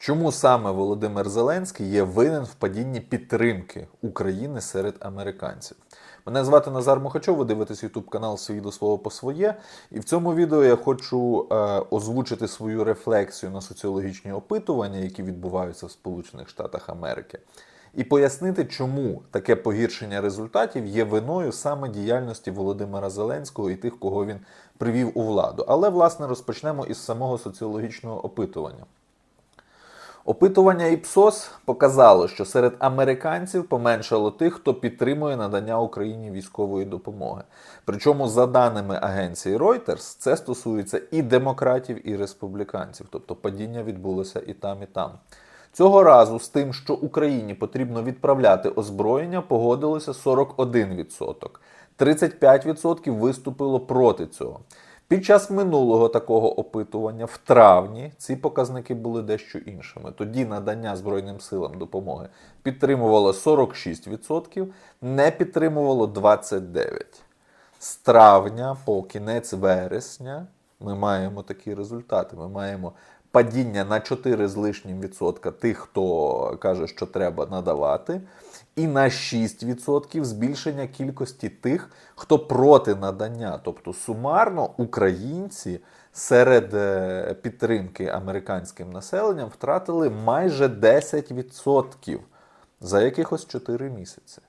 Чому саме Володимир Зеленський є винен в падінні підтримки України серед американців? Мене звати Назар Мухачов, ви дивитесь YouTube канал Свій до свого по своє. І в цьому відео я хочу е, озвучити свою рефлексію на соціологічні опитування, які відбуваються в Сполучених Штатах Америки, і пояснити, чому таке погіршення результатів є виною саме діяльності Володимира Зеленського і тих, кого він привів у владу. Але власне розпочнемо із самого соціологічного опитування. Опитування ІПСОС показало, що серед американців поменшало тих, хто підтримує надання Україні військової допомоги. Причому, за даними агенції Reuters, це стосується і демократів, і республіканців, тобто падіння відбулося і там, і там. Цього разу з тим, що Україні потрібно відправляти озброєння, погодилося 41%. 35% виступило проти цього. Під час минулого такого опитування в травні ці показники були дещо іншими. Тоді надання Збройним силам допомоги підтримувало 46%, не підтримувало 29%. З травня по кінець вересня ми маємо такі результати. Ми маємо падіння на 4 з лишнім відсотка тих, хто каже, що треба надавати, і на 6% збільшення кількості тих, хто проти надання. Тобто сумарно українці серед е, підтримки американським населенням втратили майже 10% за якихось 4 місяці.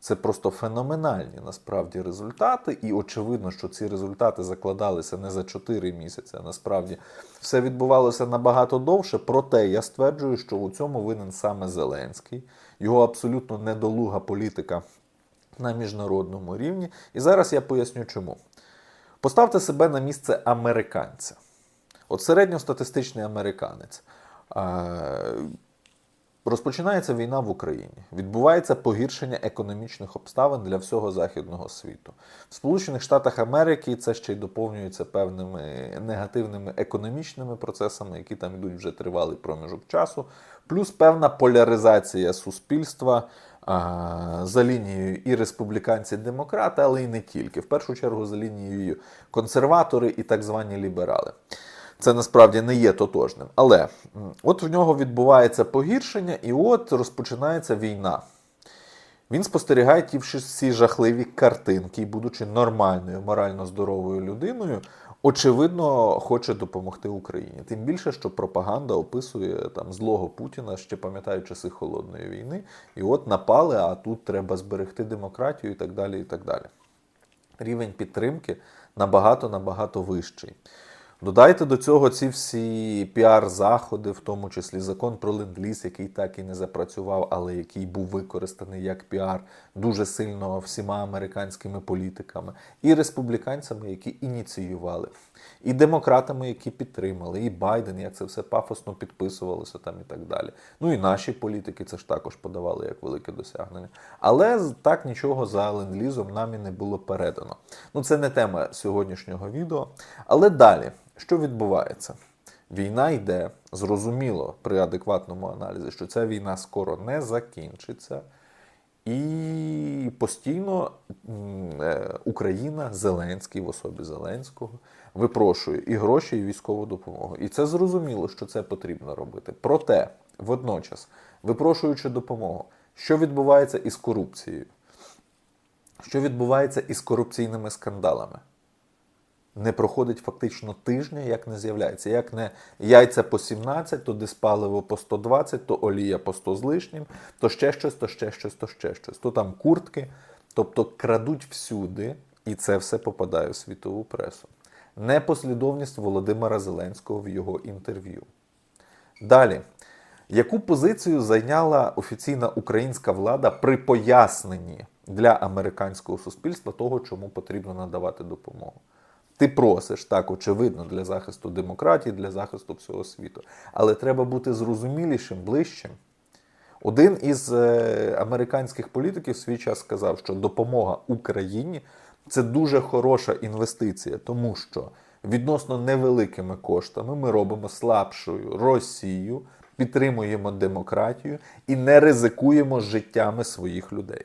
Це просто феноменальні насправді результати, і очевидно, що ці результати закладалися не за 4 місяці, а насправді все відбувалося набагато довше. Проте я стверджую, що у цьому винен саме Зеленський, його абсолютно недолуга політика на міжнародному рівні. І зараз я поясню чому. Поставте себе на місце американця. От середньостатистичний американець. Розпочинається війна в Україні, відбувається погіршення економічних обставин для всього західного світу. В Сполучених Штатах Америки це ще й доповнюється певними негативними економічними процесами, які там йдуть вже тривалий проміжок часу, плюс певна поляризація суспільства за лінією і республіканці, і демократи, але й не тільки. В першу чергу за лінією консерватори і так звані ліберали. Це насправді не є тотожним. Але от в нього відбувається погіршення, і от розпочинається війна. Він спостерігає ті всі жахливі картинки, і, будучи нормальною, морально здоровою людиною, очевидно, хоче допомогти Україні. Тим більше, що пропаганда описує там злого Путіна, ще пам'ятаю часи холодної війни. І от напали, а тут треба зберегти демократію і так далі. і так далі. Рівень підтримки набагато набагато вищий. Додайте до цього ці всі піар-заходи, в тому числі закон про ленд-ліз, який так і не запрацював, але який був використаний як піар дуже сильно всіма американськими політиками, і республіканцями, які ініціювали, і демократами, які підтримали, і Байден, як це все пафосно підписувалося там і так далі. Ну і наші політики це ж також подавали як велике досягнення. Але так нічого за ленд-лізом нам і не було передано. Ну це не тема сьогоднішнього відео. Але далі, що відбувається? Війна йде, зрозуміло при адекватному аналізі, що ця війна скоро не закінчиться. І постійно е, Україна, Зеленський в особі Зеленського випрошує і гроші, і військову допомогу. І це зрозуміло, що це потрібно робити. Проте, водночас, випрошуючи допомогу, що відбувається із корупцією? Що відбувається із корупційними скандалами? Не проходить фактично тижня, як не з'являється. Як не яйця по 17, то диспаливо по 120, то олія по 100 з лишнім, то ще щось, то ще щось, то ще щось. То там куртки. Тобто крадуть всюди, і це все попадає в світову пресу. Непослідовність Володимира Зеленського в його інтерв'ю. Далі. Яку позицію зайняла офіційна українська влада при поясненні для американського суспільства того, чому потрібно надавати допомогу? Ти просиш так, очевидно, для захисту демократії, для захисту всього світу. Але треба бути зрозумілішим, ближчим. Один із е, американських політиків в свій час сказав, що допомога Україні це дуже хороша інвестиція, тому що відносно невеликими коштами ми робимо слабшою Росію, підтримуємо демократію і не ризикуємо життями своїх людей.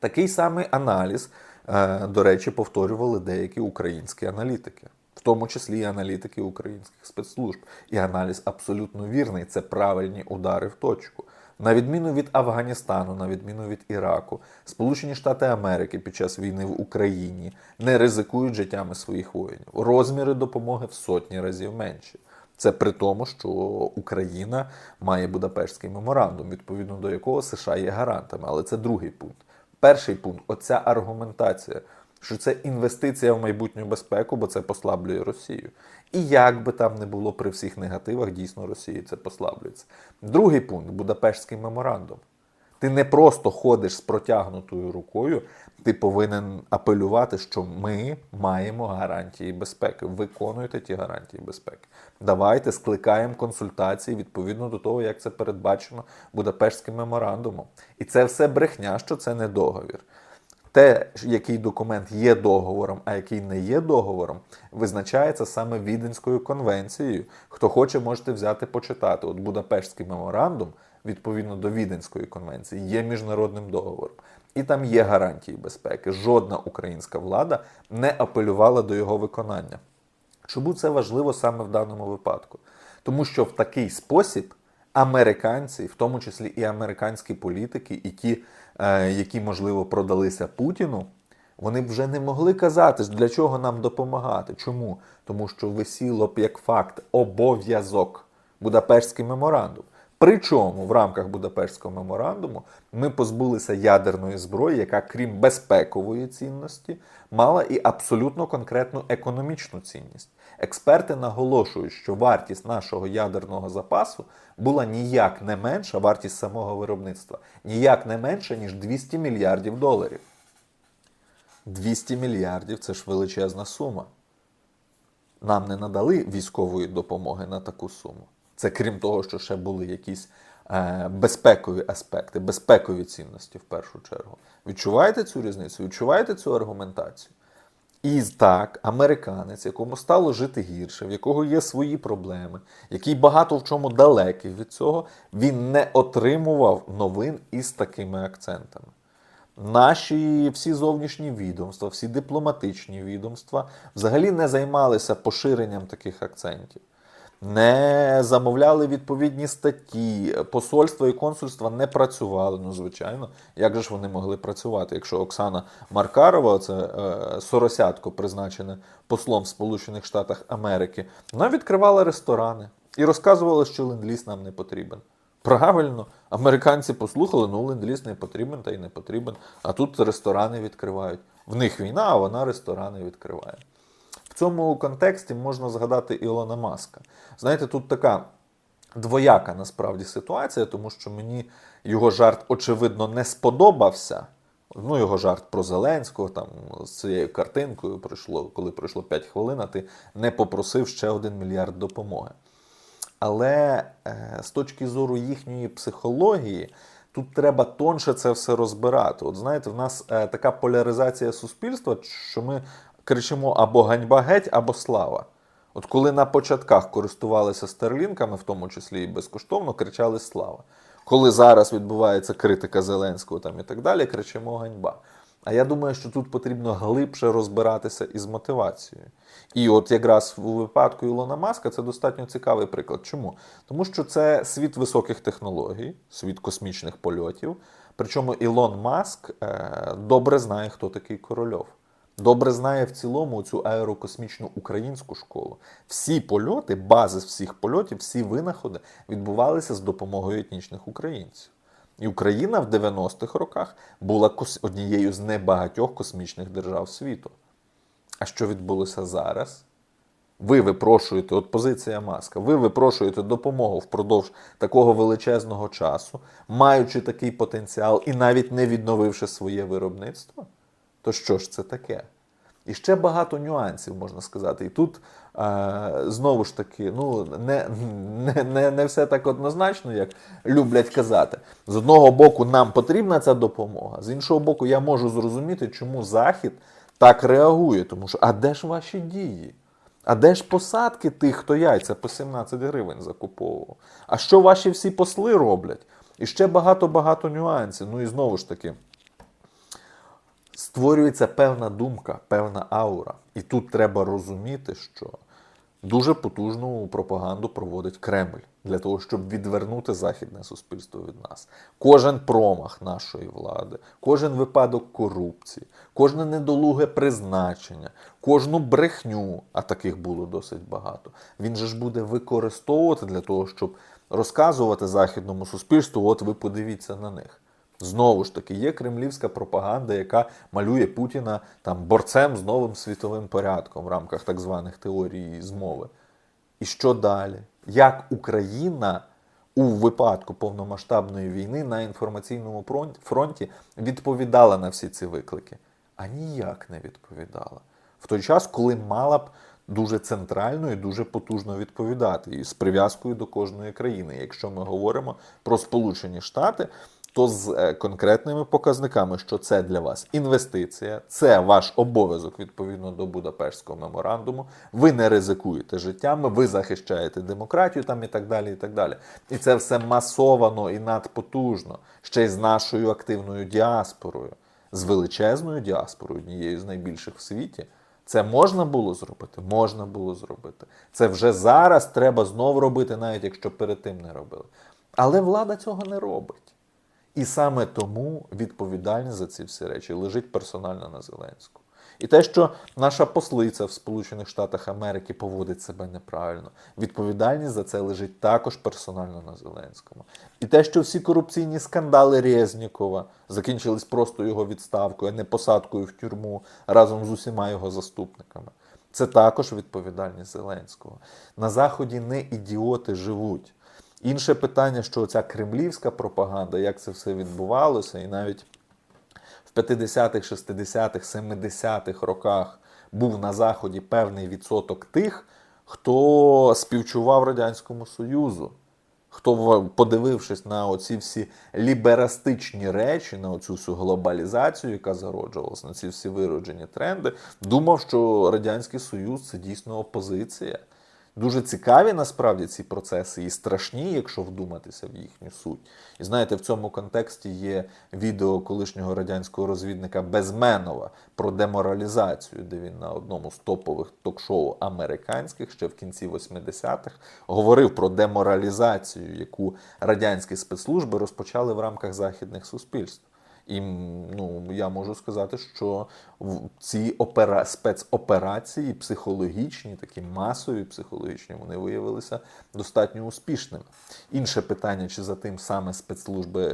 Такий самий аналіз, до речі, повторювали деякі українські аналітики. в тому числі і аналітики українських спецслужб. І аналіз абсолютно вірний. Це правильні удари в точку. На відміну від Афганістану, на відміну від Іраку, Сполучені Штати Америки під час війни в Україні не ризикують життями своїх воїнів. Розміри допомоги в сотні разів менші. Це при тому, що Україна має Будапештський меморандум, відповідно до якого США є гарантами. Але це другий пункт. Перший пункт оця аргументація, що це інвестиція в майбутню безпеку, бо це послаблює Росію. І як би там не було при всіх негативах, дійсно Росії це послаблюється. Другий пункт Будапештський меморандум. Ти не просто ходиш з протягнутою рукою, ти повинен апелювати, що ми маємо гарантії безпеки. Виконуйте ті гарантії безпеки. Давайте скликаємо консультації відповідно до того, як це передбачено Будапештським меморандумом. І це все брехня, що це не договір. Те, який документ є договором, а який не є договором, визначається саме Віденською конвенцією. Хто хоче, можете взяти почитати. От Будапештський меморандум, відповідно до Віденської конвенції, є міжнародним договором. І там є гарантії безпеки. Жодна українська влада не апелювала до його виконання. Чому це важливо саме в даному випадку? Тому що в такий спосіб американці, в тому числі і американські політики, і ті, е, які, можливо, продалися Путіну, вони б вже не могли казати, для чого нам допомагати. Чому? Тому що висіло б як факт обов'язок Будапештський меморандум. Причому в рамках Будапештського меморандуму ми позбулися ядерної зброї, яка, крім безпекової цінності, мала і абсолютно конкретну економічну цінність. Експерти наголошують, що вартість нашого ядерного запасу була ніяк не менша, вартість самого виробництва, ніяк не менша, ніж 200 мільярдів доларів. 200 мільярдів це ж величезна сума. Нам не надали військової допомоги на таку суму. Це крім того, що ще були якісь е, безпекові аспекти, безпекові цінності в першу чергу. Відчуваєте цю різницю? Відчуваєте цю аргументацію? І так, американець, якому стало жити гірше, в якого є свої проблеми, який багато в чому далекий від цього, він не отримував новин із такими акцентами. Наші всі зовнішні відомства, всі дипломатичні відомства взагалі не займалися поширенням таких акцентів, не замовляли відповідні статті, посольства і консульства не працювали. Ну, звичайно, як же ж вони могли працювати, якщо Оксана Маркарова, це е, соросятко, призначене послом в Сполучених Штатах Америки, вона відкривала ресторани і розказувала, що ленд-ліз нам не потрібен. Правильно, американці послухали, ну ленд-ліз не потрібен та й не потрібен. А тут ресторани відкривають. В них війна, а вона ресторани відкриває. Цьому контексті можна згадати Ілона Маска. Знаєте, тут така двояка насправді ситуація, тому що мені його жарт, очевидно, не сподобався. Ну, його жарт про Зеленського, там з цією картинкою пройшло, коли пройшло 5 хвилин, а ти не попросив ще один мільярд допомоги. Але е, з точки зору їхньої психології, тут треба тонше це все розбирати. От знаєте, в нас е, така поляризація суспільства, що ми кричимо або ганьба геть, або слава. От коли на початках користувалися стерлінками, в тому числі і безкоштовно, кричали слава. Коли зараз відбувається критика Зеленського там і так далі, кричимо ганьба. А я думаю, що тут потрібно глибше розбиратися із мотивацією. І от якраз у випадку Ілона Маска це достатньо цікавий приклад. Чому? Тому що це світ високих технологій, світ космічних польотів. Причому Ілон Маск е, добре знає, хто такий корольов. Добре знає в цілому цю аерокосмічну українську школу. Всі польоти, бази всіх польотів, всі винаходи відбувалися з допомогою етнічних українців. І Україна в 90-х роках була однією з небагатьох космічних держав світу. А що відбулося зараз? Ви випрошуєте, от позиція маска, ви випрошуєте допомогу впродовж такого величезного часу, маючи такий потенціал і навіть не відновивши своє виробництво? То що ж це таке? І ще багато нюансів можна сказати. І тут е, знову ж таки, ну не, не, не, не все так однозначно, як люблять казати. З одного боку, нам потрібна ця допомога, з іншого боку, я можу зрозуміти, чому Захід так реагує. Тому що, а де ж ваші дії? А де ж посадки тих, хто яйця по 17 гривень закуповував? А що ваші всі посли роблять? І ще багато-багато нюансів. Ну і знову ж таки. Створюється певна думка, певна аура. І тут треба розуміти, що дуже потужну пропаганду проводить Кремль для того, щоб відвернути західне суспільство від нас. Кожен промах нашої влади, кожен випадок корупції, кожне недолуге призначення, кожну брехню, а таких було досить багато. Він же ж буде використовувати для того, щоб розказувати західному суспільству, от ви подивіться на них. Знову ж таки, є кремлівська пропаганда, яка малює Путіна там борцем з новим світовим порядком в рамках так званих теорій змови. І що далі? Як Україна у випадку повномасштабної війни на інформаційному фронті відповідала на всі ці виклики? А ніяк не відповідала. В той час, коли мала б дуже центрально і дуже потужно відповідати, і з прив'язкою до кожної країни. Якщо ми говоримо про Сполучені Штати, то з е, конкретними показниками, що це для вас інвестиція, це ваш обов'язок відповідно до Будапештського меморандуму. Ви не ризикуєте життями, ви захищаєте демократію там і так далі. І так далі. І це все масовано і надпотужно, ще й з нашою активною діаспорою, з величезною діаспорою, однією з найбільших в світі. Це можна було зробити? Можна було зробити. Це вже зараз треба знов робити, навіть якщо перед тим не робили. Але влада цього не робить. І саме тому відповідальність за ці всі речі лежить персонально на Зеленську. І те, що наша послиця в Сполучених Штатах Америки поводить себе неправильно, відповідальність за це лежить також персонально на Зеленському. І те, що всі корупційні скандали Резнікова закінчились просто його відставкою, а не посадкою в тюрму разом з усіма його заступниками. Це також відповідальність Зеленського. На Заході не ідіоти живуть. Інше питання, що ця кремлівська пропаганда, як це все відбувалося, і навіть в 50-х, 60-х, 70-х роках був на Заході певний відсоток тих, хто співчував Радянському Союзу. Хто, подивившись на оці всі ліберастичні речі, на оцю всю глобалізацію, яка зароджувалася, на ці всі вироджені тренди, думав, що Радянський Союз це дійсно опозиція. Дуже цікаві насправді ці процеси і страшні, якщо вдуматися в їхню суть. І знаєте, в цьому контексті є відео колишнього радянського розвідника Безменова про деморалізацію, де він на одному з топових ток-шоу американських ще в кінці 80-х говорив про деморалізацію, яку радянські спецслужби розпочали в рамках західних суспільств. І ну, я можу сказати, що ці опера... спецоперації психологічні, такі масові психологічні, вони виявилися достатньо успішними. Інше питання, чи за тим саме спецслужби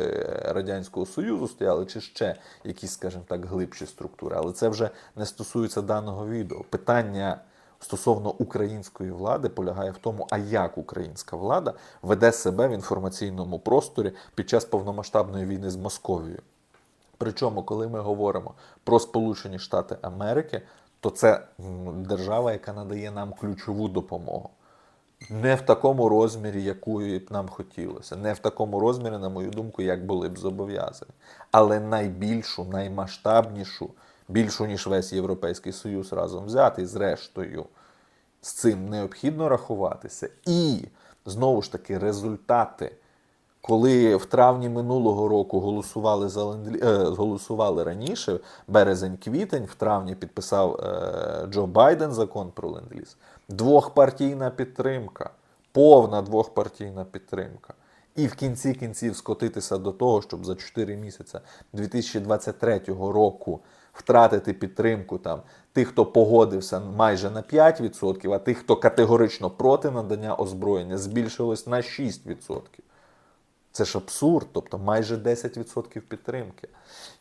Радянського Союзу стояли, чи ще якісь, скажімо так, глибші структури. Але це вже не стосується даного відео. Питання. Стосовно української влади полягає в тому, а як українська влада веде себе в інформаційному просторі під час повномасштабної війни з Московією. Причому, коли ми говоримо про Сполучені Штати Америки, то це держава, яка надає нам ключову допомогу. Не в такому розмірі, якої б нам хотілося, не в такому розмірі, на мою думку, як були б зобов'язані. Але найбільшу, наймасштабнішу, більшу, ніж весь Європейський Союз разом взятий, зрештою, з цим необхідно рахуватися. І знову ж таки результати коли в травні минулого року голосували за ленд... е, голосували раніше, березень-квітень, в травні підписав е, Джо Байден закон про ленд-ліз. Двохпартійна підтримка, повна двохпартійна підтримка. І в кінці кінців скотитися до того, щоб за 4 місяці 2023 року втратити підтримку там тих, хто погодився майже на 5%, а тих, хто категорично проти надання озброєння, збільшилось на 6%. Це ж абсурд, тобто майже 10% підтримки.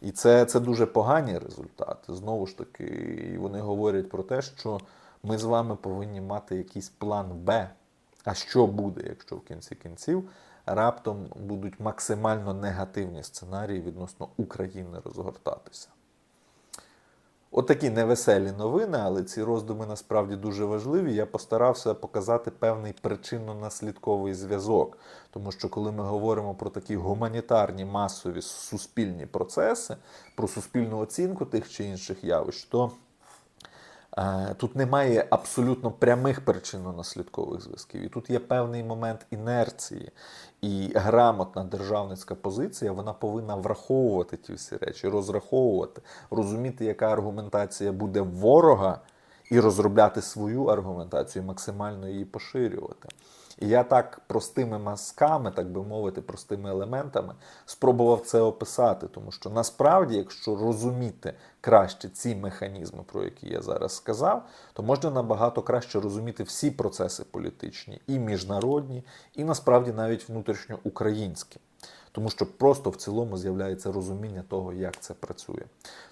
І це, це дуже погані результати. Знову ж таки, вони говорять про те, що ми з вами повинні мати якийсь план Б. А що буде, якщо в кінці кінців раптом будуть максимально негативні сценарії відносно України розгортатися? Отакі невеселі новини, але ці роздуми насправді дуже важливі. Я постарався показати певний причинно-наслідковий зв'язок. Тому що коли ми говоримо про такі гуманітарні масові суспільні процеси, про суспільну оцінку тих чи інших явищ, то Тут немає абсолютно прямих причинно-наслідкових зв'язків. І тут є певний момент інерції. І грамотна державницька позиція вона повинна враховувати ті всі речі, розраховувати, розуміти, яка аргументація буде ворога, і розробляти свою аргументацію, максимально її поширювати. Я так простими мазками, так би мовити, простими елементами спробував це описати, тому що насправді, якщо розуміти краще ці механізми, про які я зараз сказав, то можна набагато краще розуміти всі процеси політичні, і міжнародні, і насправді навіть внутрішньоукраїнські. Тому що просто в цілому з'являється розуміння того, як це працює.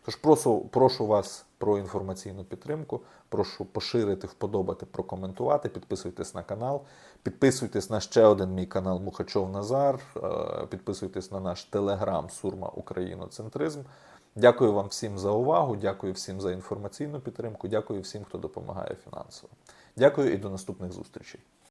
Тож прошу, прошу вас про інформаційну підтримку, прошу поширити, вподобати, прокоментувати, підписуйтесь на канал, підписуйтесь на ще один мій канал Мухачов Назар, е, підписуйтесь на наш телеграм Сурма Україноцентризм. Дякую вам всім за увагу, дякую всім за інформаційну підтримку, дякую всім, хто допомагає фінансово. Дякую і до наступних зустрічей.